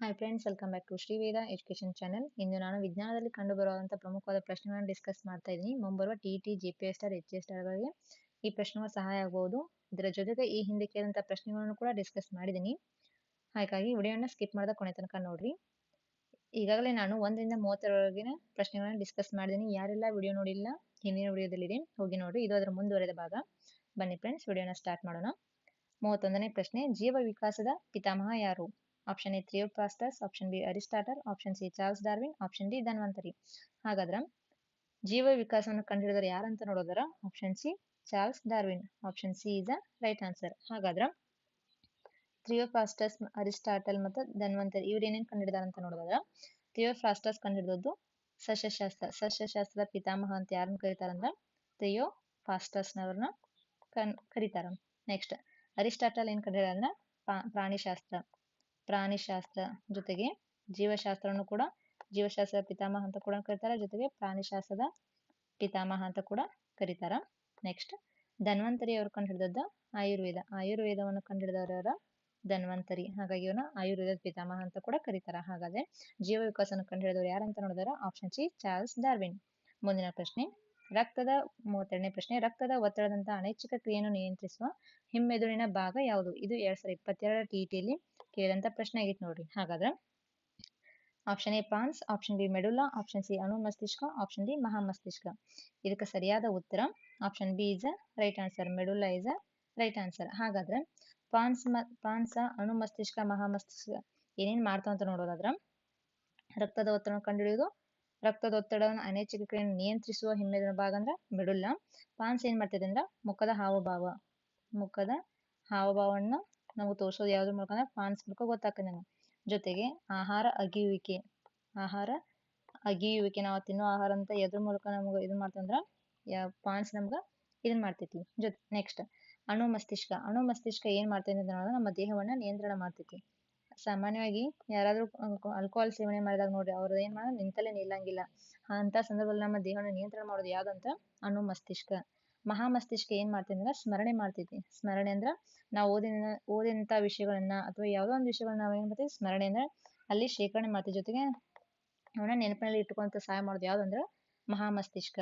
Hi friends welcome back to Shriveda education channel ಇಂದು ನಾನು ವಿಜ್ಞಾನದಲ್ಲಿ ಕಂಡುಬರುವಂತಹ ಪ್ರಮುಖವಾದ ಪ್ರಶ್ನೆಗಳನ್ನು ಡಿಸ್ಕಸ್ ಮಾಡ್ತಾ ಇದ್ದೀನಿ. ಮುಂಬರುವ T T G P S R H S ಗಳಿಗೆ ಈ ಪ್ರಶ್ನೆಗಳು ಸಹಾಯ ಆಗಬಹುದು ಇದರ ಜೊತೆಗೆ ಈ ಹಿಂದೆ ಕೇಳಿದಂತಹ ಪ್ರಶ್ನೆಗಳನ್ನು ಕೂಡ ಡಿಸ್ಕಸ್ ಮಾಡಿದ್ದೀನಿ. ಹಾಗಾಗಿ ವಿಡಿಯೋನ ಸ್ಕಿಪ್ ಮಾಡಿದ ಕೊನೆ ತನಕ ನೋಡ್ರಿ. ಈಗಾಗಲೇ ನಾನು ಒಂದರಿಂದ ಮೂವತ್ತರವರೆಗಿನ ಪ್ರಶ್ನೆಗಳನ್ನು ಡಿಸ್ಕಸ್ ಮಾಡಿದ್ದೀನಿ. ಯಾರೆಲ್ಲ ವಿಡಿಯೋ ನೋಡಿಲ್ಲ, ಹಿಂದಿನ ವಿಡಿಯೋದಲ್ಲಿದೆ, ಹೋಗಿ ನೋಡ್ರಿ. ಇದು ಅದರ ಮುಂದುವರೆದ ಭಾಗ. ಬನ್ನಿ ಫ್ರೆಂಡ್ಸ್ ವಿಡಿಯೋನ ಸ್ಟಾರ್ಟ್ ಮಾಡೋಣ. ಮೂವತ್ತೊಂದನೇ ಪ್ರಶ್ನೆ, ಜೀವ ವಿಕಾಸದ ಪಿತಾಮಹ ಯಾರು? Option A Theophrastus option B Aristotle option C Charles Darwin option D Dhanvantari ಹಾಗಾದ್ರೆ ಜೀವ ವಿಕಾಸವನ್ನು ಕಂಡುಹಿಡಿದವರು ಯಾರಂತ ನೋಡೋದರ? Option C Charles Darwin option C is a right answer ಹಾಗಾದ್ರೆ ಥ್ರಿಯೋಫಾಸ್ಟಸ್ ಅರಿಸ್ಟಾಟಲ್ ಮತ್ತು ಧನ್ವಂತರಿ ಇವ್ರು ಏನೇನು ಕಂಡುಹಿಡಿದಾರೆ ಅಂತ ನೋಡೋದಾದ್ರ ಥಿಯೋಫಾಸ್ಟಸ್ ಕಂಡುಹಿಡಿದದ್ದು ಸಸ್ಯಶಾಸ್ತ್ರ. ಸಸ್ಯಶಾಸ್ತ್ರದ ಪಿತಾಮಹ ಅಂತ ಯಾರನ್ನು ಕರೀತಾರಂದ್ರ ಥಿಯೋ ಫಾಸ್ಟಸ್ನವ್ರನ್ನ ಕನ್, ಕರೀತಾರ. ನೆಕ್ಸ್ಟ್ ಅರಿಸ್ಟಾಟಲ್ ಏನು ಏನ್ ಕಂಡುಹಿಡಿದಾರ ಪ್ರಾಣಿಶಾಸ್ತ್ರ. ಪ್ರಾಣಿಶಾಸ್ತ್ರ ಜೊತೆಗೆ ಜೀವಶಾಸ್ತ್ರವನ್ನು ಕೂಡ, ಜೀವಶಾಸ್ತ್ರದ ಪಿತಾಮಹ ಅಂತ ಕೂಡ ಕರೀತಾರೆ. ಜೊತೆಗೆ ಪ್ರಾಣಿಶಾಸ್ತ್ರದ ಪಿತಾಮಹ ಅಂತ ಕೂಡ ಕರೀತಾರ. ನೆಕ್ಸ್ಟ್ ಧನ್ವಂತರಿ ಅವರು ಕಂಡುಹಿಡಿದದ್ದು ಆಯುರ್ವೇದ. ಆಯುರ್ವೇದವನ್ನು ಕಂಡುಹಿಡಿದವರ ಧನ್ವಂತರಿ. ಹಾಗಾಗಿ ಇವನ ಆಯುರ್ವೇದದ ಪಿತಾಮಹ ಅಂತ ಕೂಡ ಕರೀತಾರ. ಹಾಗಾದ್ರೆ ಜೀವ ವಿಕಾಸನ ಕಂಡುಹಿಡಿದವರು ಯಾರಂತ ನೋಡಿದಾರ ಆಪ್ಷನ್ ಸಿ ಚಾರ್ಲ್ಸ್ ಡಾರ್ವಿನ್. ಮುಂದಿನ ಪ್ರಶ್ನೆ ರಕ್ತದ ಮೂವತ್ತೆರಡನೇ ಪ್ರಶ್ನೆ, ರಕ್ತದ ಒತ್ತಡದಂತಹ ಅನೈಚ್ಛಿಕ ಕ್ರಿಯೆಯನ್ನು ನಿಯಂತ್ರಿಸುವ ಹಿಮ್ಮೆದುಳಿನ ಭಾಗ ಯಾವುದು? ಇದು ಎರಡ್ ಸಾವಿರದ ಇಪ್ಪತ್ತೆರಡರ ಟಿ ಟಿಯಲ್ಲಿ ಕೇಳಿದಂತ ಪ್ರಶ್ನೆ ಆಗಿತ್ತು ನೋಡ್ರಿ. ಹಾಗಾದ್ರೆ option A pons option B medulla option C ಅಣು ಮಸ್ತಿಷ್ಕ ಆಪ್ಷನ್ ಡಿ ಮಹಾಮಸ್ತಿಷ್ಕ. ಇದಕ್ಕೆ ಸರಿಯಾದ ಉತ್ತರ option B is a right answer medulla is a right answer ಹಾಗಾದ್ರೆ ಪಾನ್ಸ್ ಪಾನ್ಸ, ಅಣು ಮಸ್ತಿಷ್ಕ, ಮಹಾಮಸ್ತಿಷ್ಕ ಏನೇನ್ ಮಾಡ್ತಾವ ಅಂತ ನೋಡೋದಾದ್ರ ರಕ್ತದ ಒತ್ತಡ ಕಂಡುಹಿಡಿಯೋದು ರಕ್ತದ ಒತ್ತಡವನ್ನು ಅನೈಚ್ಛಿಕ ಕ್ರಿಯೆಯನ್ನು ನಿಯಂತ್ರಿಸುವ ಹಿಮ್ಮೆದ ಭಾಗ ಅಂದ್ರೆ ಮೆಡುಲ್ಲ ಪಾನ್ಸ್ ಏನ್ ಮಾಡ್ತದೆ ಅಂದ್ರೆ ಮುಖದ ಹಾವಭಾವ, ಮುಖದ ಹಾವಭಾವವನ್ನು ನಾವು ತೋರಿಸೋದು ಯಾವ್ದ್ರ ಮೂಲಕ ಅಂದ್ರೆ ಪಾನ್ಸ್ ಮೂಲಕ ಗೊತ್ತಾಗ್ತದೆ ನಮ್ಗೆ. ಜೊತೆಗೆ ಆಹಾರ ಅಗಿಯುವಿಕೆ ಆಹಾರ ಅಗಿಯುವಿಕೆ. ನಾವು ತಿನ್ನೋ ಆಹಾರ ಅಂತ ಎದ್ರ ಮೂಲಕ ನಮ್ಗೆ ಇದನ್ ಮಾಡ್ತಂದ್ರ ಪಾನ್ಸ್ ನಮ್ಗ ಇದನ್ ಮಾಡ್ತೈತಿ. ಜೊತೆ ನೆಕ್ಸ್ಟ್ ಅಣು ಮಸ್ತಿಷ್ಕ ಅಣು ಮಸ್ತಿಷ್ಕ ಏನ್ ಮಾಡ್ತೈತಿ ಅಂತ ನಮ್ಮ ದೇಹವನ್ನ ನಿಯಂತ್ರಣ ಮಾಡ್ತೈತಿ. ಸಾಮಾನ್ಯವಾಗಿ ಯಾರಾದ್ರೂ ಆಲ್ಕೋಹಾಲ್ ಸೇವನೆ ಮಾಡಿದಾಗ ನೋಡ್ರಿ ಅವ್ರ ಏನ್ ಮಾಡೋದು ನಿಂತಲ್ಲೇ ನಿಲ್ಲಂಗಿಲ್ಲ. ಅಂತ ಸಂದರ್ಭದಲ್ಲಿ ನಮ್ಮ ದೇಹವನ್ನು ನಿಯಂತ್ರಣ ಮಾಡೋದು ಯಾವ್ದಂತ ಅನು ಮಸ್ತಿಷ್ಕ. ಮಹಾ ಮಸ್ತಿಷ್ಕ ಏನ್ ಮಾಡ್ತೇತಿ ಅಂದ್ರೆ ಸ್ಮರಣೆ ಮಾಡ್ತೈತಿ. ಸ್ಮರಣೆ ಅಂದ್ರ ನಾವು ಓದಿನ ಓದಿದಂತ ವಿಷಯಗಳನ್ನ ಅಥವಾ ಯಾವ್ದೋ ಒಂದು ವಿಷಯಗಳನ್ನ ನಾವ್ ಏನ್ ಮಾಡ್ತೀವಿ, ಸ್ಮರಣೆ ಅಂದ್ರೆ ಅಲ್ಲಿ ಶೇಖರಣೆ ಮಾಡ್ತೀವಿ. ಜೊತೆಗೆ ಅವನ ನೆನಪಿನಲ್ಲಿ ಇಟ್ಟುಕೊಂತ ಸಹಾಯ ಮಾಡೋದು ಯಾವ್ದಂದ್ರ ಮಹಾ ಮಸ್ತಿಷ್ಕ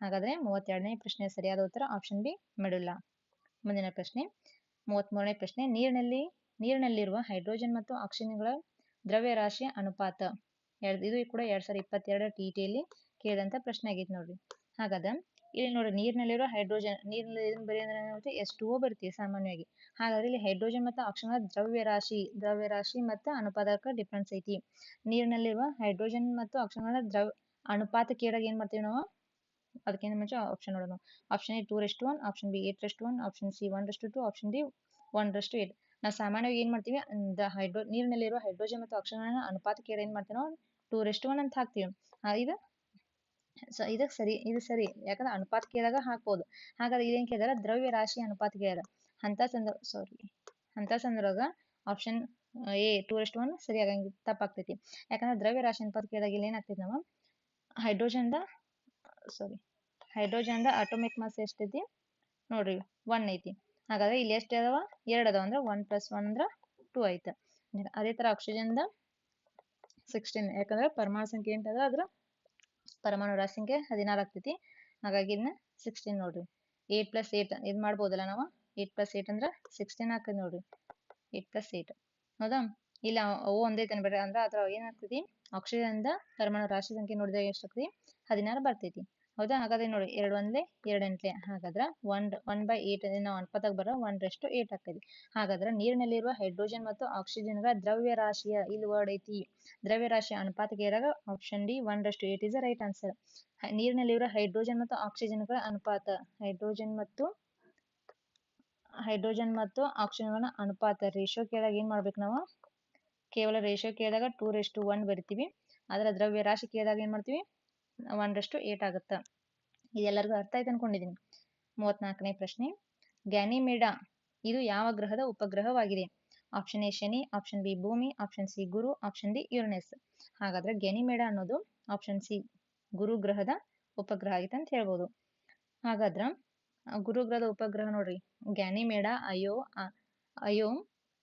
ಹಾಗಾದ್ರೆ ಮೂವತ್ತೆರಡನೇ ಪ್ರಶ್ನೆ ಸರಿಯಾದ ಉತ್ತರ ಆಪ್ಷನ್ ಬಿ ಮೆಡುಲ್ಲ ಮುಂದಿನ ಪ್ರಶ್ನೆ, ಮೂವತ್ತ್ ಮೂರನೇ ಪ್ರಶ್ನೆ, ನೀರಿನಲ್ಲಿ ನೀರಿನಲ್ಲಿರುವ ಹೈಡ್ರೋಜನ್ ಮತ್ತು ಆಕ್ಸಿಜನ್ಗಳ ದ್ರವ್ಯರಾಶಿಯ ಅನುಪಾತ. ಎರಡ್, ಇದು ಕೂಡ ಎರಡ್ ಸಾವಿರದ ಇಪ್ಪತ್ತೆರಡರ ಟಿ ಟಿಯಲ್ಲಿ ಕೇಳಿದಂತ ಪ್ರಶ್ನೆ ಆಗೈತೆ ನೋಡ್ರಿ. ಹಾಗಾದ, ಇಲ್ಲಿ ನೋಡ್ರಿ ನೀರಿನಲ್ಲಿರೋ ಹೈಡ್ರೋಜನ್, ನೀರಿನಲ್ಲಿ ಬರೀ ಅಂದ್ರೆ ಎಸ್ ಟು ಬರ್ತೀವಿ ಸಾಮಾನ್ಯವಾಗಿ. ಹಾಗಾದ್ರೆ ಇಲ್ಲಿ ಹೈಡ್ರೋಜನ್ ಮತ್ತು ಆಕ್ಸಿಜನ್ ದ್ರವ್ಯರಾಶಿ ದ್ರವ್ಯರಾಶಿ ಮತ್ತು ಅನುಪಾತಕ್ಕ ಡಿಫ್ರೆನ್ಸ್ ಐತಿ. ನೀರಿನಲ್ಲಿರುವ ಹೈಡ್ರೋಜನ್ ಮತ್ತು ಆಕ್ಸಿಜನ್ ದ್ರವ, ಅನುಪಾತ ಕೇಳಾಗ ಏನ್ ಮಾಡ್ತೀವಿ ನಾವು? ಅದಕ್ಕಿಂತ ಮುಂಚೆ ಆಪ್ಷನ್ ನೋಡೋಣ. Option A two rest one option B eight rest one option C one rest two option D one rest eight ನಾವು ಸಾಮಾನ್ಯವಾಗಿ ಏನು ಮಾಡ್ತೀವಿ ದ ಹೈಡ್ರೋ, ನೀರಿನಲ್ಲಿರುವ ಹೈಡ್ರೋಜನ್ ಮತ್ತು ಆಕ್ಸಿಜನ್ ಅನುಪಾತ ಕೇಳಿ ಏನ್ ಮಾಡ್ತೀವಿ ನಾವು ಟೂ ರೆಸ್ಟ್ ಒನ್ ಅಂತ ಹಾಕ್ತೀವಿ. ಇದು, ಸೊ ಇದಕ್ಕೆ ಸರಿ, ಇದು ಸರಿ, ಯಾಕಂದ್ರೆ ಅನುಪಾತ ಕೇಳಿದಾಗ ಹಾಕ್ಬೋದು. ಹಾಗಾದ್ರೆ ಇದೇನ್ ಕೇಳಿದಾರೆ, ದ್ರವ್ಯ ರಾಶಿ ಅನುಪಾತ ಕೇಳಿದಾರೆ ಅಂತ ಸಂದರ್ಭ ಸಾರಿ ಅಂತ ಸಂದರ್ಭ option A two rest one ಸರಿ ಆಗಂಗ ತಪ್ಪಾಗ್ತೈತಿ. ಯಾಕಂದ್ರೆ ದ್ರವ್ಯ ರಾಶಿ ಅನುಪಾತ ಕೇಳಿದಾಗ ಇಲ್ಲಿ ಏನಾಗ್ತೈತಿ ನಾವು, ಹೈಡ್ರೋಜನ್ದ ಸಾರಿ ಹೈಡ್ರೋಜನ್ದ ಅಟೋಮಿಕ್ ಮಾಸ್ ಎಷ್ಟೈತಿ? ನೋಡ್ರಿ ಒನ್ ಐತಿ. ಹಾಗಾದ್ರೆ ಇಲ್ಲಿ ಎಷ್ಟು ಅದಾವ? ಎರಡು ಅದಾವ ಅಂದ್ರೆ ಒನ್ ಪ್ಲಸ್ ಒನ್ ಅಂದ್ರೆ ಟೂ ಐತೆ. ಅದೇ ತರ ಆಕ್ಸಿಜನ್ದ ಸಿಕ್ಸ್ಟೀನ್ ಯಾಕಂದ್ರೆ ಪರಮಾಣು ಸಂಖ್ಯೆ ಎಂಟದ ಅದ್ರ ಪರಮಾಣು ರಾಶಿ ಸಂಖ್ಯೆ ಹದಿನಾರು ಆಗ್ತೈತಿ. ಹಾಗಾಗಿ ಇದನ್ನ ಸಿಕ್ಸ್ಟೀನ್ ನೋಡ್ರಿ. ಏಟ್ ಪ್ಲಸ್ ಏಟ್ ಇದು ಮಾಡ್ಬೋದಲ್ಲ ನಾವು? ಏಟ್ ಪ್ಲಸ್ ಏಟ್ ಅಂದ್ರೆ ಸಿಕ್ಸ್ಟೀನ್ ಹಾಕದ್ ನೋಡ್ರಿ. ಏಟ್ ಪ್ಲಸ್ ಏಟ್ ಹೌದಾ? ಇಲ್ಲ, ಅವು ಒಂದೇ ಬೇಡ ಅಂದ್ರೆ ಅದ್ರ ಏನಾಗ್ತೈತಿ? ದ ಪರಮಾಣು ರಾಶಿ ಸಂಖ್ಯೆ ನೋಡಿದಾಗ ಎಷ್ಟಾಗ್ತೈತಿ ಹದಿನಾರು ಬರ್ತೈತಿ. ಹೌದಾ? ಹಾಗಾದ್ರೆ ನೋಡಿ, ಎರಡು ಒಂದ್ಲೆ, ಎರಡು ಎಂಟ್ಲೆ. ಹಾಗಾದ್ರೆ ಒನ್ ಒನ್ ಬೈ ಏಟ್ ನಾವು ಅನುಪಾತಕ್ಕೆ ಬರೋ ಒನ್ ರೆಸ್ಟ್ ಏಟ್ ಆಗ್ತದೆ. ಹಾಗಾದ್ರೆ ನೀರಿನಲ್ಲಿರುವ ಹೈಡ್ರೋಜನ್ ಮತ್ತು ಆಕ್ಸಿಜನ್ಗಳ ದ್ರವ್ಯ ರಾಶಿಯ ಇಲ್ಲಿ ವರ್ಡ್ ಐತಿ. ದ್ರವ್ಯ ರಾಶಿಯ ಅನುಪಾತಕ್ಕೆ ಇರಾಗ option D one rest eight is right answer ನೀರಿನಲ್ಲಿರುವ hydrogen ಮತ್ತು ಆಕ್ಸಿಜನ್ಗಳ ಅನುಪಾತ. ಹೈಡ್ರೋಜನ್ ಮತ್ತು ಹೈಡ್ರೋಜನ್ ಮತ್ತು ಆಕ್ಸಿಜನ್ಗಳ ಅನುಪಾತ. ರೇಷೋ ಕೇಳಿದಾಗ ಏನ್ ಮಾಡ್ಬೇಕು ನಾವು? ಕೇವಲ ರೇಷೋ ಕೇಳಿದಾಗ ಟೂ ಟು ಒನ್ ಬರಿತೀವಿ. ಅದರ ದ್ರವ್ಯ ರಾಶಿ ಕೇಳಿದಾಗ ಏನ್ ಮಾಡ್ತೀವಿ? ಒನ್ ರಷ್ಟು ಏಟ್ ಆಗುತ್ತ ಇದೆಲ್ಲರಿಗೂ ಅರ್ಥ ಆಯ್ತು ಅನ್ಕೊಂಡಿದೀನಿ. ಮೂವತ್ನಾಲ್ಕನೇ ಪ್ರಶ್ನೆ. ಗ್ಯಾನಿಮೇಡಾ, ಇದು ಯಾವ ಗ್ರಹದ ಉಪಗ್ರಹವಾಗಿದೆ? ಆಪ್ಷನ್ ಎ ಶನಿ ಆಪ್ಷನ್ ಬಿ ಭೂಮಿ ಆಪ್ಷನ್ ಸಿ ಗುರು ಆಪ್ಷನ್ ಡಿ ಯುರನೆಸ್ ಹಾಗಾದ್ರೆ ಗ್ಯಾನಿಮೇಡಾ ಅನ್ನೋದು ಆಪ್ಷನ್ ಸಿ ಗುರು ಗ್ರಹದ ಉಪಗ್ರಹ ಆಗಿತ್ತು ಅಂತ ಹೇಳ್ಬೋದು. ಹಾಗಾದ್ರ, ಗುರು ಗ್ರಹದ ಉಪಗ್ರಹ ನೋಡ್ರಿ. ಗ್ಯಾನಿಮೇಡ, ಅಯೋ ಅಯೋ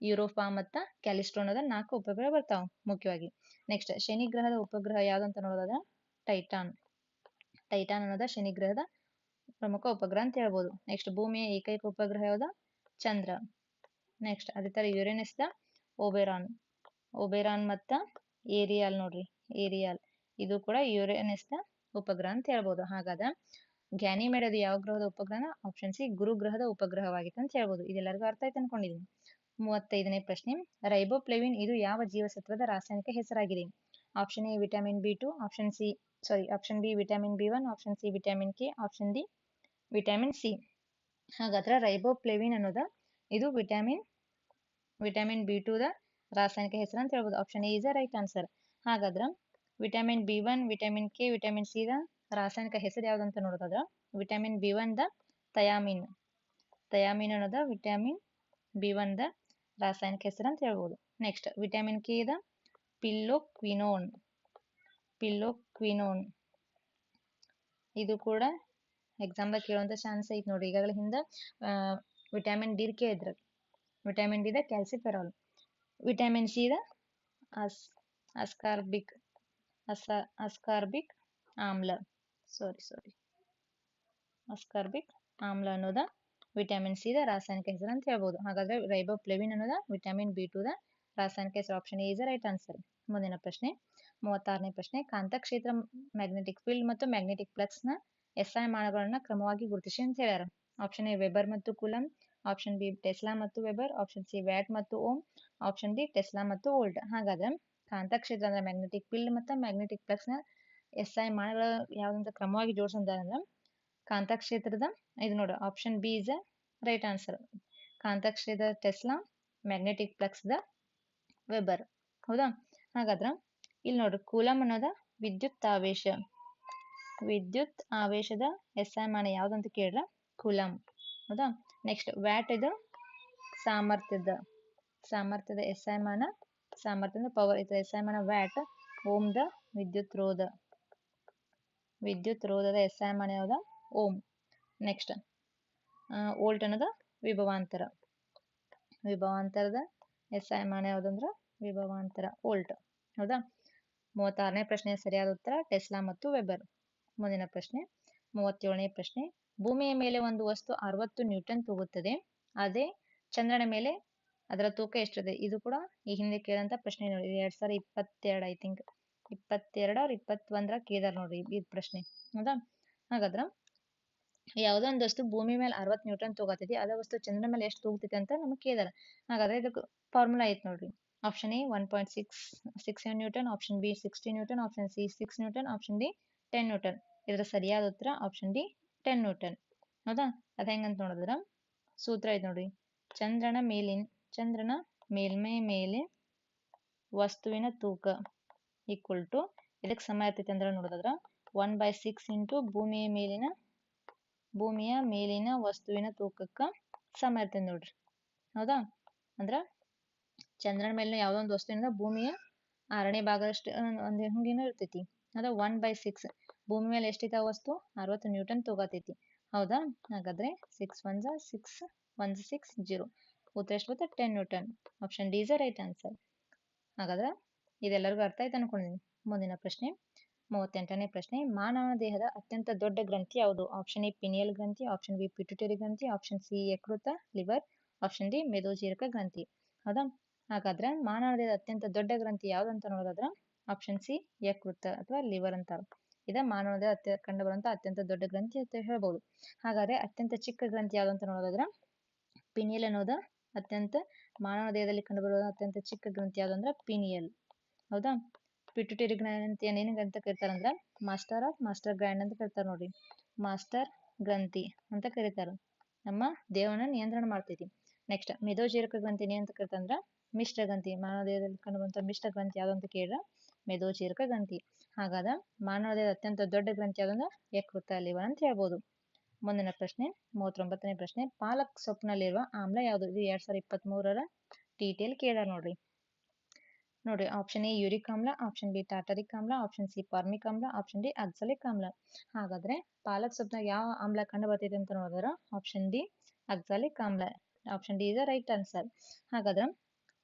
ಯುರೋಪಾ ಮತ್ತು ಕ್ಯಾಲಿಸ್ಟ್ರೋನ್ ಅದ ನಾಲ್ಕು ಉಪಗ್ರಹ ಬರ್ತಾವ ಮುಖ್ಯವಾಗಿ. ನೆಕ್ಸ್ಟ್ ಶನಿ ಗ್ರಹದ ಉಪಗ್ರಹ ಯಾವ್ದಂತ ನೋಡೋದಾದ್ರೆ ಟೈಟಾನ್. ಟೈಟಾನ್ ಅನ್ನೋದ ಶನಿ ಗ್ರಹದ ಪ್ರಮುಖ ಉಪಗ್ರಹ ಅಂತ ಹೇಳ್ಬೋದು. ನೆಕ್ಸ್ಟ್ ಭೂಮಿಯ ಏಕೈಕ ಉಪಗ್ರಹ ಯಾವ್ದ? ಚಂದ್ರ. ನೆಕ್ಸ್ಟ್ ಅದೇ ತರ ಯುರೇನಸ್ ದ ಓಬೆರಾನ್ ಒಬೆರಾನ್ ಮತ್ತು ಏರಿಯಾಲ್ ನೋಡ್ರಿ. ಏರಿಯಾಲ್ ಇದು ಕೂಡ ಯುರೇನಸ್ದ ಉಪಗ್ರಹ ಅಂತ ಹೇಳ್ಬೋದು. ಹಾಗಾದ ಗ್ಯಾನಿಮೇಡ್ ಮೇಡದ ಯಾವ ಗ್ರಹದ ಉಪಗ್ರಹ ಆಪ್ಷನ್ ಸಿ ಗುರು ಗ್ರಹದ ಉಪಗ್ರಹವಾಗಿತ್ತು ಅಂತ ಹೇಳ್ಬೋದು. ಇದೆಲ್ಲರಿಗೂ ಅರ್ಥ ಆಯ್ತು ಅನ್ಕೊಂಡಿದ್ದೀನಿ ಮೂವತ್ತೈದನೇ ಪ್ರಶ್ನೆ. ರೈಬೋಪ್ಲೆವಿನ್ ಇದು ಯಾವ ಜೀವಸತ್ವದ ರಾಸಾಯನಿಕ ಹೆಸರಾಗಿದೆ? Option A vitamin B two option C sorry option B vitamin B one option C vitamin K option D vitamin C ಹಾಗಾದ್ರೆ ರೈಬೋಪ್ಲೆವಿನ್ ಅನ್ನೋದ ಇದು ವಿಟಮಿನ್ ವಿಟಮಿನ್ ಬಿ ದ ರಾಸಾಯನಿಕ ಹೆಸರು ಅಂತ ಹೇಳ್ಬೋದು. Option A is a right answer ಹಾಗಾದ್ರೆ vitamin B one vitamin K vitamin C the ರಾಸಾಯನಿಕ ಹೆಸರು ಯಾವ್ದಂತ ನೋಡೋದಾದ್ರೆ ವಿಟಮಿನ್ ಬಿ ಒನ್ ದ ಥಯಾಮಿನ್ ಥಯಾಮಿನ್ ಅನ್ನೋದ ವಿಟಮಿನ್ ಬಿ ಒನ್ ದ ರಾಸಾಯನಿಕ ಹೆಸರು ಅಂತ ಹೇಳ್ಬೋದು. ನೆಕ್ಸ್ಟ್ ವಿಟಮಿನ್ ಕೆ ದ ಪಿಲ್ಲೋಕ್ವಿನೋನ್ ಪಿಲ್ಲೋಕ್ವಿನೋನ್ ಇದು ಕೂಡ ಎಕ್ಸಾಂಪಲ್ ಕೇಳುವಂತ ಚಾನ್ಸ್ ಐತಿ ನೋಡಿ ಈಗಾಗಲೇ ಹಿಂದೆ ವಿಟಮಿನ್ ಡಿ ಕೇಳಿದ್ರು ವಿಟಮಿನ್ ಡಿ ದ ಕ್ಯಾಲ್ಸಿಫೆರಾಲ್ ವಿಟಮಿನ್ ಸಿ ದ ಅಸ್ ಅಸ್ಕಾರ್ಬಿಕ್ ಅಸ ಅಸ್ಕಾರ್ಬಿಕ್ ಆಮ್ಲ. ಸಾರಿ ಸಾರಿ ಅಸ್ಕಾರ್ಬಿಕ್ ಆಮ್ಲ ಅನ್ನೋದ ವಿಟಮಿನ್ ಸಿ ದ ರಾಸಾಯನಿಕ ಹೆಸರು ಅಂತ ಹೇಳ್ಬೋದು. ಹಾಗಾದ್ರೆ ರೈಬೋಪ್ಲೆವಿನ್ ಅನ್ನೋದ ವಿಟಮಿನ್ ಬಿ ಟು ದ ರಾಸಾಯನಿಕ ಹೆಸರು option A is right answer ಮುಂದಿನ ಪ್ರಶ್ನೆ, ಮೂವತ್ತಾರನೇ ಪ್ರಶ್ನೆ, ಕಾಂತಕ್ಷೇತ್ರ ಮ್ಯಾಗ್ನೆಟಿಕ್ ಫೀಲ್ಡ್ ಮತ್ತು ಮ್ಯಾಗ್ನೆಟಿಕ್ ಫ್ಲಕ್ಸ್ನ ಮಾನಗಳನ್ನ ಕ್ರಮವಾಗಿ ಗುರುತಿಸಿ ಅಂತ ಹೇಳ್ಯಾರ. ಆಪ್ಷನ್ ಎ ವೆಬರ್ ಮತ್ತು ಕುಲಂ ಆಪ್ಷನ್ ಬಿ ಟೆಸ್ಲಾ ಮತ್ತು ವೆಬರ್ ಆಪ್ಷನ್ ಸಿ ವ್ಯಾಟ್ ಮತ್ತು ಓಮ್ ಆಪ್ಷನ್ ಡಿ ಟೆಸ್ಲಾ ಮತ್ತು ಓಲ್ಡ್ ಹಾಗಾದ್ರೆ ಕಾಂತಕ್ಷೇತ್ರ ಅಂದ್ರೆ ಮ್ಯಾಗ್ನೆಟಿಕ್ ಫೀಲ್ಡ್ ಮತ್ತು ಮ್ಯಾಗ್ನೆಟಿಕ್ ಫ್ಲಕ್ಸ್ನ ಐ ಮಾನಗಳ ಯಾವ್ದಂತ ಕ್ರಮವಾಗಿ ಜೋಡಿಸಿದ್ರೆ ಕಾಂತಕ್ಷೇತ್ರದ, ಇದು ನೋಡು option B is right answer ಕಾಂತಕ್ಷೇತ್ರ tesla magnetic flux ದ ವೆಬರ್ ಹೌದಾ? ಹಾಗಾದ್ರೆ ಇಲ್ಲಿ ನೋಡ್ರಿ ಕೂಲಂ ಅನ್ನೋದ ವಿದ್ಯುತ್ ಆವೇಶ ವಿದ್ಯುತ್ ಆವೇಶದ ಎಸ್ಐ ಮಾನ ಯಾವ್ದಂತ ಕೇಳ್ರ? ಕೂಲಂ. ಹೌದಾ? ನೆಕ್ಸ್ಟ್ ವ್ಯಾಟ್ ಇದು? ಸಾಮರ್ಥ್ಯದ. ಸಾಮರ್ಥ್ಯದ ಎಸ್ಐ ಮಾನ ಸಾಮರ್ಥ್ಯದ ಪವರ್ ಇದು ಮಾನ ವ್ಯಾಟ್ ಓಮ್ ದ ವಿದ್ಯುತ್ ರೋಧ ವಿದ್ಯುತ್ ರೋಧದ ಎಸ್ಐ ಮಾನ ಯಾವ್ದ? ಓಮ್. ನೆಕ್ಸ್ಟ್ ವೋಲ್ಟ್ ಅನ್ನೋದ ವಿಭವಾಂತರ. ವಿಭವಾಂತರದ ಎಸ್ಐ ಮಾನ ಯಾವ್ದಂದ್ರ? ವಿಭವಾಂತರ ವೋಲ್ಟ್. ಹೌದಾ? ಮೂವತ್ತಾರನೇ ಪ್ರಶ್ನೆ ಸರಿಯಾದ ಉತ್ತರ, ಟೆಸ್ಲಾ ಮತ್ತು ವೆಬರ್. ಮುಂದಿನ ಪ್ರಶ್ನೆ, ಮೂವತ್ತೇಳನೇ ಪ್ರಶ್ನೆ. ಭೂಮಿಯ ಮೇಲೆ ಒಂದು ವಸ್ತು ಅರವತ್ತು ನ್ಯೂಟನ್ ತೂಗುತ್ತದೆ. ಅದೇ ಚಂದ್ರನ ಮೇಲೆ ಅದರ ತೂಕ ಎಷ್ಟಿದೆ? ಇದು ಕೂಡ ಈ ಹಿಂದೆ ಕೇಳಿದಂತ ಪ್ರಶ್ನೆ ನೋಡಿ. ಎರಡ್ ಸಾವಿರದ ಇಪ್ಪತ್ತೆರಡು ಐ ಥಿಂಕ್ ಇಪ್ಪತ್ತೆರಡು ಅವ್ರ ಇಪ್ಪತ್ತೊಂದರ ಕೇದಾರ ನೋಡ್ರಿ ಈ ಪ್ರಶ್ನೆ. ಹೌದಾ? ಹಾಗಾದ್ರ ಯಾವುದೋ ಒಂದು ವಸ್ತು ಭೂಮಿ ಮೇಲೆ ಅರವತ್ತು ನ್ಯೂಟನ್ ತಗೋತೈತಿ ಅದೇ ವಸ್ತು ಚಂದ್ರನ ಮೇಲೆ ಎಷ್ಟು ತೂಗ್ತೈತಿ ಅಂತ ನಮಗೆ ಕೇದಾರ. ಹಾಗಾದ್ರೆ ಇದಕ್ಕೆ ಫಾರ್ಮುಲಾ ಐತೆ ನೋಡ್ರಿ. Option point six six seven newton option B sixty newton option C six newton option D ten newton ಇದರ ಸರಿಯಾದ ಉತ್ತರ ಆಪ್ಷನ್ ಡಿ ಟೆನ್ ನ್ಯೂಟನ್ ಹೌದಾ? ಅದು ಹೆಂಗಂತ ನೋಡಿದ್ರ? ಸೂತ್ರ ಐತೆ ನೋಡಿ. ಚಂದ್ರನ ಮೇಲಿನ, ಚಂದ್ರನ ಮೇಲ್ಮೈ ಮೇಲೆ ವಸ್ತುವಿನ ತೂಕ ಈಕ್ವಲ್ ಟು ಇದಕ್ಕೆ ಸಮ ಇರ್ತೈತೆ ಅಂದ್ರೆ ನೋಡಿದ್ರ? ಒನ್ ಬೈ ಸಿಕ್ಸ್ ಇಂಟು ಭೂಮಿಯ ಮೇಲಿನ ಭೂಮಿಯ ಮೇಲಿನ ವಸ್ತುವಿನ ತೂಕಕ್ಕೆ ಸಮ ಇರ್ತೈತೆ ನೋಡ್ರಿ. ಹೌದಾ? ಅಂದ್ರ ಚಂದ್ರನ ಮೇಲಿನ ಯಾವುದೋ ಒಂದು ವಸ್ತುವಿನಿಂದ ಭೂಮಿಯ ಆರನೇ ಭಾಗದಷ್ಟು ಒಂದು ಹಂಗೇನೋ ಇರ್ತೈತಿ. ಅದ ಒನ್ ಬೈ ಸಿಕ್ಸ್ ಭೂಮಿ ಮೇಲೆ ಎಷ್ಟೈತೆ ಆ ವಸ್ತು? ಅರವತ್ತು ನ್ಯೂಟನ್ ತಗೋತೈತಿ. ಹೌದಾ? ಹಾಗಾದ್ರೆ six one six one six zero ಉತ್ತರ ಎಷ್ಟು ಬರುತ್ತೆ? Ten newton. Option D is right answer ಹಾಗಾದ್ರೆ ಇದೆಲ್ಲರಿಗೂ ಅರ್ಥ ಆಯ್ತು ಅನ್ಕೊಂಡಿದ್ದೀನಿ ಮುಂದಿನ ಪ್ರಶ್ನೆ, ಮೂವತ್ತೆಂಟನೇ ಪ್ರಶ್ನೆ ಮಾನವನ ದೇಹದ ಅತ್ಯಂತ ದೊಡ್ಡ ಗ್ರಂಥಿ ಯಾವುದು? ಆಪ್ಷನ್ ಎ ಪಿನಿಯಲ್ ಗ್ರಂಥಿ ಆಪ್ಷನ್ ಬಿ ಪಿಟ್ಯುಟರಿ ಗ್ರಂಥಿ ಆಪ್ಷನ್ ಸಿ ಯಕೃತ ಲಿವರ್ ಆಪ್ಷನ್ ಡಿ ಮೆದೋಜೀರಕ ಗ್ರಂಥಿ. ಹೌದಾ? ಹಾಗಾದ್ರೆ ಮಾನವದೇಹದ ಅತ್ಯಂತ ದೊಡ್ಡ ಗ್ರಂಥಿ ಯಾವ್ದು ಅಂತ ನೋಡೋದಾದ್ರೆ ಆಪ್ಷನ್ ಸಿ ಯಕೃತ ಅಥವಾ ಲಿವರ್ ಅಂತ. ಇದ ಮಾನವ ದೇಹ ಅತ್ಯ ಕಂಡು ಬರುವಂತ ಅತ್ಯಂತ ದೊಡ್ಡ ಗ್ರಂಥಿ ಅಂತ ಹೇಳ್ಬೋದು. ಹಾಗಾದ್ರೆ ಅತ್ಯಂತ ಚಿಕ್ಕ ಗ್ರಂಥಿ ಯಾವ್ದು ಅಂತ ನೋಡೋದಾದ್ರೆ ಪಿನಿಯಲ್ ಅನ್ನೋದು ಅತ್ಯಂತ ಮಾನವ ದೇಹದಲ್ಲಿ ಕಂಡುಬರುವ ಅತ್ಯಂತ ಚಿಕ್ಕ ಗ್ರಂಥಿ ಯಾವ್ದು ಅಂದ್ರೆ ಪಿನಿಯಲ್. ಹೌದಾ? ಪಿಟ್ಯುಟರಿ ಗ್ರಂಥಿ ಏನೇನು ಅಂತ ಕರೀತಾರಂದ್ರೆ ಮಾಸ್ಟರ್ ಆಫ್ ಮಾಸ್ಟರ್ ಗ್ರ್ಯಾಂಡ್ ಅಂತ ಕರೀತಾರೆ ನೋಡಿ ಮಾಸ್ಟರ್ ಗ್ರಂಥಿ ಅಂತ ಕರೀತಾರೆ. ನಮ್ಮ ದೇಹವನ್ನ ನಿಯಂತ್ರಣ ಮಾಡ್ತೈತಿ. ನೆಕ್ಸ್ಟ್ ಮೆದೋಜೀರಕ ಗ್ರಂಥಿ ಅಂತ ಕರಿತಾರಂದ್ರ ಮಿಶ್ರ ಗ್ರಂಥಿ ಮಾನವ ದೇಹದಲ್ಲಿ ಕಂಡುಬರುವಂತ ಮಿಶ್ರ ಗ್ರಂಥಿ ಯಾವ್ದು ಅಂತ ಕೇಳಿದ್ರೆ? ಮೆದೋಜೀರಕ ಗ್ರಂಥಿ. ಹಾಗಾದ ಮಾನವ ದೇಹದ ಅತ್ಯಂತ ದೊಡ್ಡ ಗ್ರಂಥಿ ಯಾವ್ದಂದ್ರೆ? ಯಕೃತ ಲಿವರ್ ಅಂತ ಹೇಳ್ಬೋದು. ಮುಂದಿನ ಪ್ರಶ್ನೆ, ಮೂವತ್ತೊಂಬತ್ತನೇ ಪ್ರಶ್ನೆ, ಪಾಲಕ್ ಸೊಪ್ಪಿನಲ್ಲಿರುವ ಆಮ್ಲ ಯಾವುದು? ಇದು ಎರಡ್ ಸಾವಿರದ ಇಪ್ಪತ್ತ್ ಮೂರರ ಡೀಟೇಲ್ ಕೇಳ ನೋಡ್ರಿ. ನೋಡ್ರಿ ಆಪ್ಷನ್ ಎ ಯೂರಿಕ್ ಆಮ್ಲ ಆಪ್ಷನ್ ಬಿ ಟಾಟರಿಕ್ ಆಮ್ಲ ಆಪ್ಷನ್ ಸಿ ಪಾರ್ಮಿಕ್ ಆಮ್ಲ ಆಪ್ಷನ್ ಡಿ ಅಕ್ಸಲಿಕ್ ಆಮ್ಲ. ಹಾಗಾದ್ರೆ ಪಾಲಕ್ ಸೊಪ್ಪಿನಾಗ ಯಾವ ಆಮ್ಲ ಕಂಡು ಬರ್ತೈತೆ ಅಂತ ನೋಡಿದ್ರೆ? ಆಪ್ಷನ್ ಡಿ ಅಕ್ಸಾಲಿಕ್ ಆಮ್ಲ. Option D is right answer ಹಾಗಾದ್ರೆ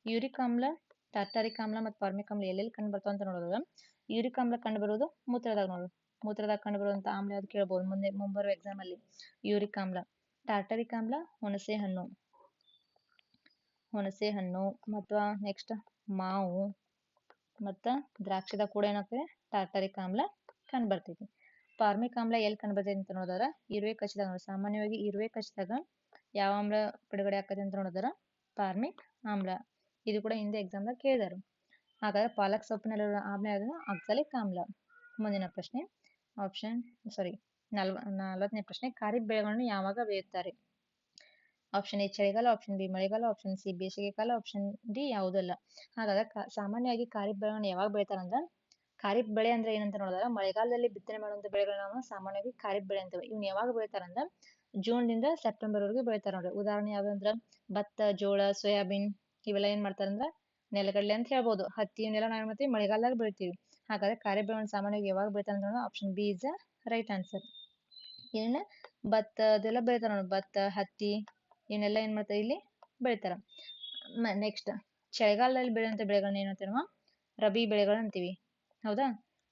ಯೂರಿಕ್ ಆಮ್ಲ ಟಾರ್ಟಾರಿಕ್ ಆಮ್ಲ ಮತ್ತು ಫಾರ್ಮಿಕ್ ಆಮ್ಲ ಎಲ್ಲೆಲ್ಲಿ ಕಂಡು ಬರ್ತಾವ ಅಂತ ನೋಡೋದು ಯೂರಿಕ್ ಆಮ್ಲ ಕಂಡು ಬರೋದು ಮೂತ್ರದಾಗ ನೋಡೋದು ಮೂತ್ರದಾಗ ಕಂಡು ಬರುವಂತ ಆಮ್ಲ ಯಾವ್ದು ಕೇಳ್ಬೋದು? ಮುಂದೆ ಮುಂಬರುವ ಎಕ್ಸಾಮಲ್ಲಿ ಯೂರಿಕ್ ಆಮ್ಲ ಟಾರ್ಟಾರಿಕ್ ಆಮ್ಲ ಹುಣಸೆ ಹಣ್ಣು ಹುಣಸೆ ಹಣ್ಣು ಮತ್ತು ನೆಕ್ಸ್ಟ್ ಮಾವು ಮತ್ತು ದ್ರಾಕ್ಷಿದಾಗ ಕೂಡ ಏನಾಗ್ತದೆ? ಟಾರ್ಟಾರಿಕ್ ಆಮ್ಲ ಕಂಡು ಬರ್ತೈತಿ ಫಾರ್ಮಿಕ್ ಆಮ್ಲ ಎಲ್ಲಿ ಕಂಡು ಬರ್ತೈತಿ ಅಂತ ನೋಡಿದ್ರೆ ಇರುವೆ ಕಚ್ಚಿದಾಗ ಸಾಮಾನ್ಯವಾಗಿ ಇರುವೆ ಕಚ್ಚಿದಾಗ ಯಾವ ಆಮ್ಲ ಬಿಡುಗಡೆ ಆಕತಿ ಅಂತ ನೋಡಿದ್ರೆ ಫಾರ್ಮಿಕ್ ಆಮ್ಲ ಇದು ಕೂಡ ಹಿಂದೆ ಎಕ್ಸಾಮ್ದಾಗ ಕೇಳಿದಾರು. ಹಾಗಾದ್ರೆ ಪಾಲಕ್ ಸೊಪ್ಪಿನಲ್ಲಿರುವ ಆಮ್ಲ ಯಾವುದು ಆಕ್ಸಲಿಕ್ ಆಮ್ಲ ಮುಂದಿನ ಪ್ರಶ್ನೆ ಆಪ್ಷನ್ ಸಾರಿ ನಲ್ವ, ನಲವತ್ತನೇ ಪ್ರಶ್ನೆ, ಖಾರಿಫ್ ಬೆಳೆಗಳನ್ನು ಯಾವಾಗ ಬೆಳೆಯುತ್ತಾರೆ? ಆಪ್ಷನ್ ಎ, ಚಳಿಗಾಲ ಆಪ್ಷನ್ ಬಿ, ಮಳೆಗಾಲ ಆಪ್ಷನ್ ಸಿ ಬೇಸಿಗೆ ಕಾಲ ಆಪ್ಷನ್ ಡಿ ಯಾವುದಲ್ಲ. ಹಾಗಾದ್ರೆ ಸಾಮಾನ್ಯವಾಗಿ ಖಾರಿಫ್ ಬೆಳೆಗಳನ್ನು ಯಾವಾಗ ಬೆಳಿತಾರೆ ಅಂದ್ರೆ ಖಾರಿಫ್ ಬೆಳೆ ಅಂದ್ರೆ ಏನಂತ ನೋಡಿದ್ರೆ ಮಳೆಗಾಲದಲ್ಲಿ ಬಿತ್ತನೆ ಮಾಡುವಂತ ಬೆಳೆಗಳನ್ನ ಸಾಮಾನ್ಯವಾಗಿ ಖಾರಿಫ್ ಬೆಳೆ ಅಂತೇವೆ. ಇವ್ನ ಯಾವಾಗ ಬೆಳಿತಾರ ಅಂದ್ರೆ ಜೂನ್ ದಿಂದ ಸೆಪ್ಟೆಂಬರ್ ವರೆಗೂ ಬೆಳಿತಾರ ನೋಡ್ರಿ. ಉದಾಹರಣೆ ಯಾವ್ದಂದ್ರ, ಭತ್ತ, ಜೋಳ, ಸೋಯಾಬೀನ್ ಇವೆಲ್ಲ ಏನ್ ಮಾಡ್ತಾರಂದ್ರ ನೆಲಗಡಲೆ ಅಂತ ಹೇಳ್ಬೋದು. ಹತ್ತಿ ಇವನ್ನೆಲ್ಲ ನಾವು ಮಾಡ್ತೀವಿ? ಮಳೆಗಾಲದಾಗ ಬೆಳಿತೀವಿ. ಹಾಗಾದ್ರೆ ಖಾರಿಫ್ ಬೆಳೆಗಳನ್ನ ಸಾಮಾನ್ಯವಾಗಿ ಯಾವಾಗ ಬೆಳಿತಾರ ಅಂದ್ರ option B is right answer ಇನ್ನ ಭತ್ತ ಅದೆಲ್ಲ ಬೆಳಿತಾರ ನೋಡಿ. ಭತ್ತ, ಹತ್ತಿ ಇವನ್ನೆಲ್ಲ ಏನ್ ಮಾಡ್ತಾರೆ ಇಲ್ಲಿ ಬೆಳಿತಾರ. ನೆಕ್ಸ್ಟ್ ಚಳಿಗಾಲದಲ್ಲಿ ಬೆಳೆಯುವಂತ ಬೆಳೆಗಳನ್ನ ಏನಂತೀವಿ ರಬಿ ಬೆಳೆಗಳು ಅಂತೀವಿ. ಹೌದಾ?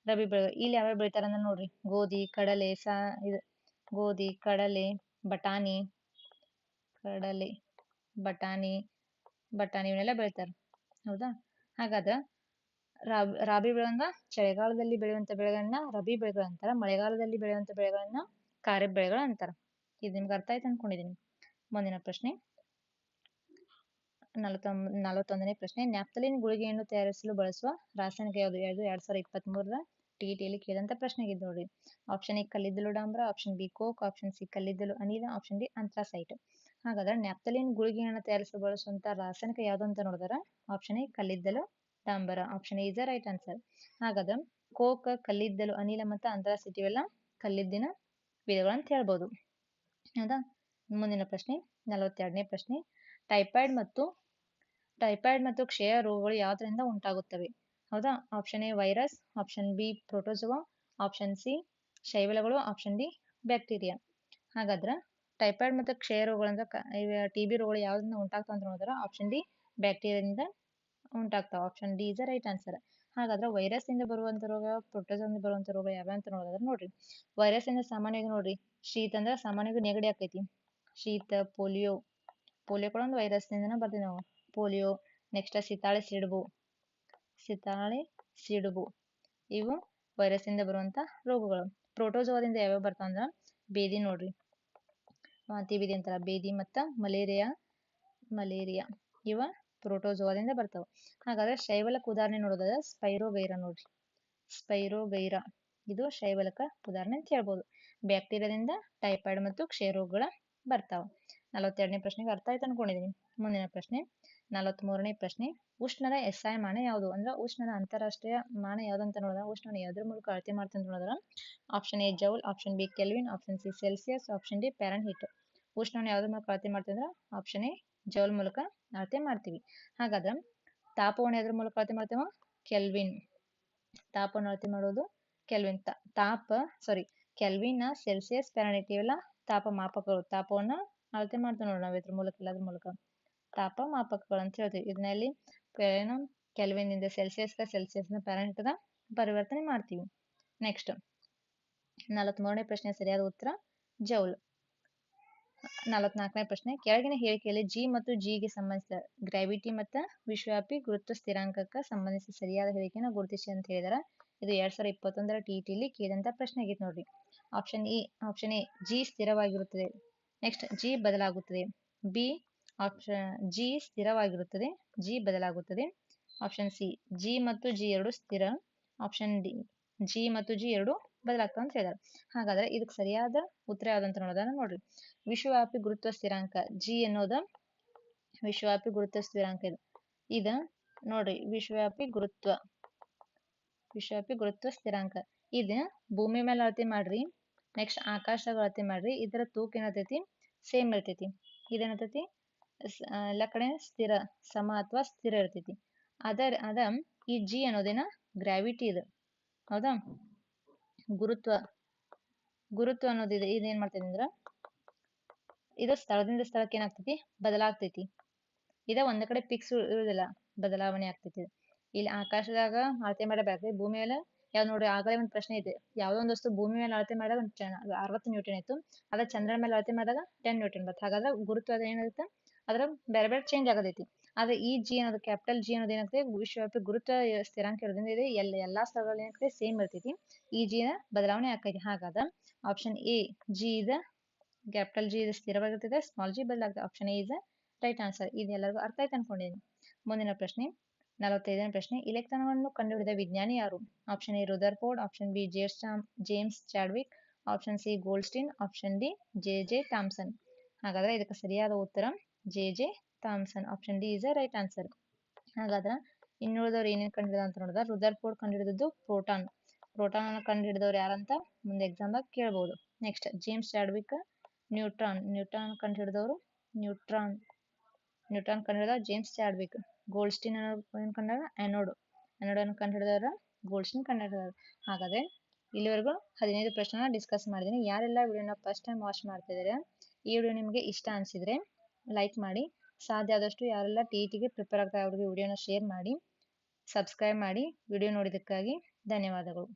ರಬಿ ಬೆಳೆ ಇಲ್ಲಿ ಯಾವ್ಯಾವ ಬೆಳಿತಾರ ಅಂದ್ರೆ ನೋಡ್ರಿ. ಗೋಧಿ, ಕಡಲೆ, ಸಾ, ಇದು ಗೋಧಿ, ಕಡಲೆ, ಬಟಾಣಿ ಕಡಲೆ, ಬಟಾಣಿ ಬಟಾಣಿ ಇವನ್ನೆಲ್ಲ ಬೆಳಿತಾರೆ. ಹೌದಾ? ಹಾಗಾದ್ರೆ ರಾಬಿ ರಾಬಿ ಬೆಳೆಗಳನ್ನ ಚಳಿಗಾಲದಲ್ಲಿ ಬೆಳೆಯುವಂತ ಬೆಳೆಗಳನ್ನ ರಬಿ ಬೆಳೆಗಳು ಅಂತಾರ, ಮಳೆಗಾಲದಲ್ಲಿ ಬೆಳೆಯುವಂತ ಬೆಳೆಗಳನ್ನ ಖಾರಿಫ್ ಬೆಳೆಗಳು ಅಂತಾರ. ಇದು ನಿಮ್ಗೆ ಅರ್ಥ ಆಯ್ತು ಅನ್ಕೊಂಡಿದೀನಿ. ಮುಂದಿನ ಪ್ರಶ್ನೆ. ನಲವತ್ತೊಂಬ ನಲವತ್ತೊಂದನೇ ಪ್ರಶ್ನೆ. ನ್ಯಾಪ್ತಲಿನ್ ಗುಳಿಗೆಯನ್ನು ತಯಾರಿಸಲು ಬಳಸುವ ರಾಸಾಯನಿಕ ಯಾವುದು ಯಾವುದು ಎರಡ್ ಸಾವಿರದ ಇಪ್ಪತ್ತ್ ಮೂರರ ಟಿ ಟಿಯಲ್ಲಿ ಕೇಳಿದಂತ ಪ್ರಶ್ನೆ ಇದೆ ನೋಡಿ ಆಪ್ಷನ್ ಎ ಕಲ್ಲಿದ್ದಲು ಡಾಂಬ್ರ option B coke option C ಕಲ್ಲಿದ್ದಲು ಅನಿಲ ಆಪ್ಷನ್ ಡಿ ಅಂತ್ರಾಸೈಟ್. ಹಾಗಾದ್ರೆ ನ್ಯಾಪ್ತಲಿನ್ ಗುಳಿಗೆಯನ್ನು ತಯಾರಿಸಲು ಬಳಸುವಂತ ರಾಸಾಯನಿಕ ಯಾವುದು ಅಂತ ನೋಡಿದ್ರೆ ಆಪ್ಷನ್ ಎ ಕಲ್ಲಿದ್ದಲು, ಡಾಂಬರ option A is right answer ಹಾಗಾದ್ರೆ ಕೋಕ್, ಕಲ್ಲಿದ್ದಲು, ಅನಿಲ ಮತ್ತು ಅಂತ್ರಾಸೈಟ್ ಇವೆಲ್ಲ ಕಲ್ಲಿದ್ದಿನ ವಿಧಗಳು ಅಂತ ಹೇಳ್ಬೋದು. ಹೌದಾ? ಮುಂದಿನ ಪ್ರಶ್ನೆ, ನಲವತ್ತೆರಡನೇ ಪ್ರಶ್ನೆ. ಟೈಫಾಯ್ಡ್ ಮತ್ತು ಟೈಫಾಯ್ಡ್ ಮತ್ತು ಕ್ಷಯ ರೋಗಗಳು ಯಾವುದರಿಂದ ಉಂಟಾಗುತ್ತವೆ? ಹೌದಾ? Option A virus option B protozoa option C ಶೈವಲಗಳು option D bacteria ಹಾಗಾದ್ರೆ ಟೈಫಾಯ್ಡ್ ಮತ್ತು ಕ್ಷಯ ರೋಗಗಳಂದ್ರೆ ಟಿ ಬಿ ರೋಗಗಳು ಯಾವ್ದರಿಂದ ಉಂಟಾಗ್ತಾವ ಅಂತ ನೋಡಿದ್ರೆ ಆಪ್ಷನ್ ಡಿ ಬ್ಯಾಕ್ಟೀರಿಯಾದಿಂದ ಉಂಟಾಗ್ತಾವ. Option D is right answer ಹಾಗಾದ್ರೆ ವೈರಸ್ ಇಂದ ಬರುವಂತ ರೋಗ ಪ್ರೋಟೋಜೋನ್ ಬರುವಂತ ರೋಗ ಯಾವ ಅಂತ ನೋಡಿದ್ರೆ ನೋಡ್ರಿ. ವೈರಸ್ ಇಂದ ಸಾಮಾನ್ಯವಾಗಿ ನೋಡ್ರಿ, ಶೀತ ಅಂದ್ರೆ ಸಾಮಾನ್ಯವಾಗಿ ನೆಗಡಿ ಆಕೈತಿ ಶೀತ, ಪೋಲಿಯೋ ಪೋಲಿಯೋ ಕೂಡ ಒಂದು ವೈರಸ್ ನಿಂದನ ಬರ್ತೀವಿ ನಾವು. ಪೋಲಿಯೋ ನೆಕ್ಸ್ಟ್ ಸಿತಾಳೆ ಸಿಡುಬು ಸಿತಾಳೆ ಸಿಡುಬು. ಇವು ವೈರಸ್ ಇಂದ ಬರುವಂತ ರೋಗಗಳು. ಪ್ರೋಟೋಜೋದಿಂದ ಯಾವ್ಯಾವ ಬರ್ತಾವ ಅಂದ್ರ ಬೇದಿ ನೋಡ್ರಿ. ಬೇದಿ ಅಂತಾರ ಬೇದಿ ಮತ್ತ ಮಲೇರಿಯಾ ಮಲೇರಿಯಾ ಇವ ಪ್ರೋಟೋಜೋದಿಂದ ಬರ್ತಾವ. ಹಾಗಾದ್ರೆ ಶೈವಲಕ್ ಉದಾಹರಣೆ ನೋಡೋದಾದ್ರೆ ಸ್ಪೈರೋಗೈರಾ ನೋಡ್ರಿ. ಸ್ಪೈರೋಗೈರಾ ಇದು ಶೈವಲಕ ಉದಾಹರಣೆ ಅಂತ ಹೇಳ್ಬೋದು. ಬ್ಯಾಕ್ಟೀರಿಯಾದಿಂದ ಟೈಫಾಯ್ಡ್ ಮತ್ತು ಕ್ಷಯ ರೋಗಗಳ ಬರ್ತಾವ. ನಲವತ್ತೆರಡನೇ ಪ್ರಶ್ನೆಗೆ ಅರ್ಥ ಆಯ್ತು ಅನ್ಕೊಂಡಿದೀನಿ. ಮುಂದಿನ ಪ್ರಶ್ನೆ. ನಲವತ್ಮೂರನೇ ಪ್ರಶ್ನೆ. ಉಷ್ಣದ ಐ ಮಾನ ಯಾವುದು? ಅಂದ್ರೆ ಉಷ್ಣದ ಅಂತಾರಾಷ್ಟ್ರೀಯ ಮಾನ ಯಾವ್ದಂತ ನೋಡಿದ್ರೆ ಉಷ್ಣನ ಯಾವುದ್ರ ಮೂಲಕ ಅಳತೆ ಮಾಡ್ತಂತ ನೋಡಿದ್ರೆ option A joule option B kelvin option C Celsius option D Fahrenheit heat ಉಷ್ಣವನ್ನು ಯಾವ್ದ್ರ ಮೂಲಕ ಅಳತೆ ಮಾಡ್ತಂದ್ರೆ ಆಪ್ಷನ್ ಎ ಜೌಲ್ ಮೂಲಕ ಅಳತೆ ಮಾಡ್ತೀವಿ. ಹಾಗಾದ್ರೆ ತಾಪವನ್ನು ಯಾವ್ದ್ರ ಮೂಲಕ ಅಳತೆ ಮಾಡ್ತೇವ? ಕೆಲ್ವಿನ್. ತಾಪವನ್ನು ಅಳತೆ ಮಾಡೋದು ಕೆಲ್ವಿನ್. ತಾಪ ಸಾರಿ ಕೆಲ್ವಿನ್ ಸೆಲ್ಸಿಯಸ್ ಪ್ಯಾರನಿಟ್ ಇವೆಲ್ಲ ತಾಪ ಮಾಪಕಗಳು ತಾಪವನ್ನು ಅಳತೆ ಮಾಡ್ತೇವೆ ನೋಡಿ ನಾವು ಇದ್ರ ಮೂಲಕ ಎಲ್ಲದ್ರ ಮೂಲಕ. ತಾಪ ಮಾಪಕಗಳು ಅಂತ ಹೇಳ್ತೀವಿ. ಇದನ್ನಲ್ಲಿ ಏನು ಸೆಲ್ಸಿಯಸ್ ಸೆಲ್ಸಿಯಸ್ನ ಪ್ಯಾರನಿಟ್ ಪರಿವರ್ತನೆ ಮಾಡ್ತೀವಿ. ನೆಕ್ಸ್ಟ್ ನಲವತ್ಮೂರನೇ ಪ್ರಶ್ನೆ ಸರಿಯಾದ ಉತ್ತರ, ಜೌಲ್. ನಲವತ್ನಾಲ್ಕನೇ ಪ್ರಶ್ನೆ, ಕೆಳಗಿನ ಹೇಳಿಕೆಯಲ್ಲಿ ಜಿ ಮತ್ತು ಜಿಗೆ ಸಂಬಂಧಿಸಿದ ಗ್ರಾವಿಟಿ ಮತ್ತು ವಿಶ್ವವ್ಯಾಪಿ ಗುರುತ್ವ ಸ್ಥಿರಾಂಕಕ್ಕೆ ಸಂಬಂಧಿಸಿದ ಸರಿಯಾದ ಹೇಳಿಕೆಯನ್ನು ಗುರುತಿಸಿ ಅಂತ ಹೇಳಿದಾರ. ಇದು ಎರಡ್ ಸಾವಿರದ ಇಪ್ಪತ್ತೊಂದರ ಟಿ ಟಿಲಿ ಕೇಳಿದಂತ ಪ್ರಶ್ನೆ ಆಗಿತ್ತು ನೋಡ್ರಿ. Option E option A G ಸ್ಥಿರವಾಗಿರುತ್ತದೆ. ನೆಕ್ಸ್ಟ್ ಜಿ ಬದಲಾಗುತ್ತದೆ. ಬಿ ಆಪ್ಷನ್ ಜಿ ಸ್ಥಿರವಾಗಿರುತ್ತದೆ. ಜಿ ಬದಲಾಗುತ್ತದೆ. ಆಪ್ಷನ್ ಸಿ ಜಿ ಮತ್ತು ಜಿ ಎರಡು ಸ್ಥಿರ. ಆಪ್ಷನ್ ಡಿ ಜಿ ಮತ್ತು ಜಿ ಎರಡು ಬದಲಾಗ್ತಾವ ಅಂತ ಹೇಳಿದಾರೆ ಹಾಗಾದ್ರೆ ಇದಕ್ಕೆ ಸರಿಯಾದ ಉತ್ತರ ಯಾವ್ದಂತ ನೋಡೋದನ್ನ ನೋಡ್ರಿ. ವಿಶ್ವವ್ಯಾಪಿ ಗುರುತ್ವ ಸ್ಥಿರಾಂಕ ಜಿ ಅನ್ನೋದ ವಿಶ್ವವ್ಯಾಪಿ ಗುರುತ್ವ ಸ್ಥಿರಾಂಕ ಇದು. ಇದ ನೋಡ್ರಿ, ವಿಶ್ವವ್ಯಾಪಿ ಗುರುತ್ವ ವಿಶ್ವವ್ಯಾಪಿ ಗುರುತ್ವ ಸ್ಥಿರಾಂಕ. ಇದ ಭೂಮಿ ಮೇಲೆ ಅಳತೆ ಮಾಡ್ರಿ. ನೆಕ್ಸ್ಟ್ ಆಕಾಶದಾಗ ಅಳತೆ ಮಾಡ್ರಿ. ಇದರ ತೂಕ ಏನತೈತಿ ಸೇಮ್ ಇರ್ತೈತಿ. ಇದೇನಾಗ್ತೈತಿ ಎಲ್ಲ ಕಡೆ ಸ್ಥಿರ, ಸಮ ಅಥವಾ ಸ್ಥಿರ ಇರ್ತೈತಿ. ಅದ ಅದ ಈ ಜಿ ಅನ್ನೋದೇನ ಗ್ರಾವಿಟಿ ಇದು. ಹೌದಾ? ಗುರುತ್ವ ಗುರುತ್ವ ಅನ್ನೋದಿದೆ ಇದೇನ್ ಮಾಡ್ತೈತಿ ಅಂದ್ರ ಇದು ಸ್ಥಳದಿಂದ ಸ್ಥಳಕ್ಕೆ ಏನಾಗ್ತೈತಿ ಬದಲಾಗ್ತೈತಿ. ಇದ ಒಂದ್ ಕಡೆ ಫಿಕ್ಸ್ ಇರೋದಿಲ್ಲ. ಬದಲಾವಣೆ ಆಗ್ತೈತಿ ಇಲ್ಲಿ ಆಕಾಶದಾಗ ಅಳತೆ ಮಾಡಬೇಕಾದ್ರೆ ಭೂಮಿ ಮೇಲೆ ಯಾವ್ ನೋಡ್ರಿ, ಆಗಲೇ ಒಂದ್ ಪ್ರಶ್ನೆ ಇದೆ ಯಾವ್ದೋ ಒಂದ್ ವಸ್ತು ಭೂಮಿ ಮೇಲೆ ಅಳತೆ ಮಾಡಿದಾಗ ಒಂದ್ ಅರವತ್ತು ನ್ಯೂಟನ್ ಇತ್ತು ಅದ ಚಂದ್ರನ ಮೇಲೆ ಅಳತೆ ಮಾಡಿದಾಗ ಟೆನ್ ನ್ಯೂಟನ್ ಬರ್ತದೆ ಹಾಗಾದ್ರೆ ಗುರುತ್ವ ಏನಾಗುತ್ತೆ? ಅದ್ರ ಬೇರೆ ಬೇರೆ ಚೇಂಜ್ ಆಗತೈತಿ. ಆದ್ರೆ ಈ ಜಿ ಅನ್ನೋದು ಕ್ಯಾಪಿಟಲ್ ಜಿ ಅನ್ನೋದು ಏನಾಗ್ತದೆ ವಿಶ್ವವ್ಯಾಪಿ ಗುರುತ್ವ ಸ್ಥಿರಾಂಕ ಇರೋದ್ರಿಂದ ಇದು. ಎಲ್ಲ, ಎಲ್ಲಾ ಸ್ಥಳಗಳಲ್ಲಿ ಏನಾಗ್ತದೆ ಸೇಮ್ ಇರ್ತೈತಿ. ಈ ಜಿ ನ ಬದಲಾವಣೆ ಆಕೈತಿ ಹಾಗಾದ ಆಪ್ಷನ್ ಎ ಜಿ ಇದ ಕ್ಯಾಪಿಟಲ್ ಜಿ ಇದು ಸ್ಥಿರವಾಗಿರ್ತದೆ ಸ್ಮಾಲ್ ಜಿ ಬದಲಾಗ್ತದೆ option A is right answer ಇದು ಎಲ್ಲರಿಗೂ ಅರ್ಥ ಆಯ್ತು ಅನ್ಕೊಂಡಿದ್ದೀನಿ ಮುಂದಿನ ಪ್ರಶ್ನೆ, ನಲವತ್ತೈದನೇ ಪ್ರಶ್ನೆ. ಇಲೆಕ್ಟ್ರಾನ್ಗಳನ್ನು ಕಂಡುಹಿಡಿದ ವಿಜ್ಞಾನಿ ಯಾರು? Option A Rutherford option B James James Chadwick. Option C Goldstein option D J J Thomson. ಹಾಗಾದ್ರೆ ಇದಕ್ಕೆ ಸರಿಯಾದ ಉತ್ತರ J J Thomson option D is a right answer ಹಾಗಾದ್ರೆ ಇನ್ನುಳಿದವ್ರು ಏನೇನು ಕಂಡಿಡಿದ ಅಂತ ನೋಡಿದ್ರೆ ರುದರ್ಫೋರ್ಡ್ ಕಂಡುಹಿಡಿದದ್ದು ಪ್ರೋಟಾನ್ ಪ್ರೋಟಾನ್ ಅನ್ನು ಕಂಡುಹಿಡಿದವ್ರು ಯಾರಂತ ಮುಂದೆ ಎಕ್ಸಾಮ್ದಾಗ ಕೇಳ್ಬೋದು. Next James Chadwick neutron neutron ಕಂಡುಹಿಡಿದವರು neutron neutron ಕಂಡುಹಿಡಿದ ಜೇಮ್ಸ್ ಚಾಡ್ವಿಕ್ ಅನ್ನೋ ಏನು ಕಂಡ ಆ್ಯನೋಡ್ ಆ್ಯನೋಡ್ ಅನ್ನು ಕಂಡುಹಿಡಿದವರು ಗೋಲ್ಡ್ಸ್ಟೀನ್ ಕಂಡುಹಿಡಿದವರು ಹಾಗಾದ್ರೆ ಇಲ್ಲಿವರೆಗೂ ಹದಿನೈದು ಪ್ರಶ್ನೆನ ಡಿಸ್ಕಸ್ ಮಾಡಿದ್ದೀನಿ ಯಾರೆಲ್ಲ ವಿಡಿಯೋನ ಫಸ್ಟ್ ಟೈಮ್ ವಾಚ್ ಮಾಡ್ತಿದ್ದಾರೆ, ಈ ವಿಡಿಯೋ ನಿಮಗೆ ಇಷ್ಟ ಅನಿಸಿದ್ರೆ ಲೈಕ್ ಮಾಡಿ. ಸಾಧ್ಯ ಆದಷ್ಟು ಯಾರೆಲ್ಲ ಟಿ ಟಿಗೆ ಪ್ರಿಪೇರ್ ಆಗ್ತಾ ಅವ್ರಿಗೆ ವಿಡಿಯೋನ ಶೇರ್ ಮಾಡಿ ಸಬ್ಸ್ಕ್ರೈಬ್ ಮಾಡಿ ವಿಡಿಯೋ ನೋಡಿದ್ದಕ್ಕಾಗಿ ಧನ್ಯವಾದಗಳು.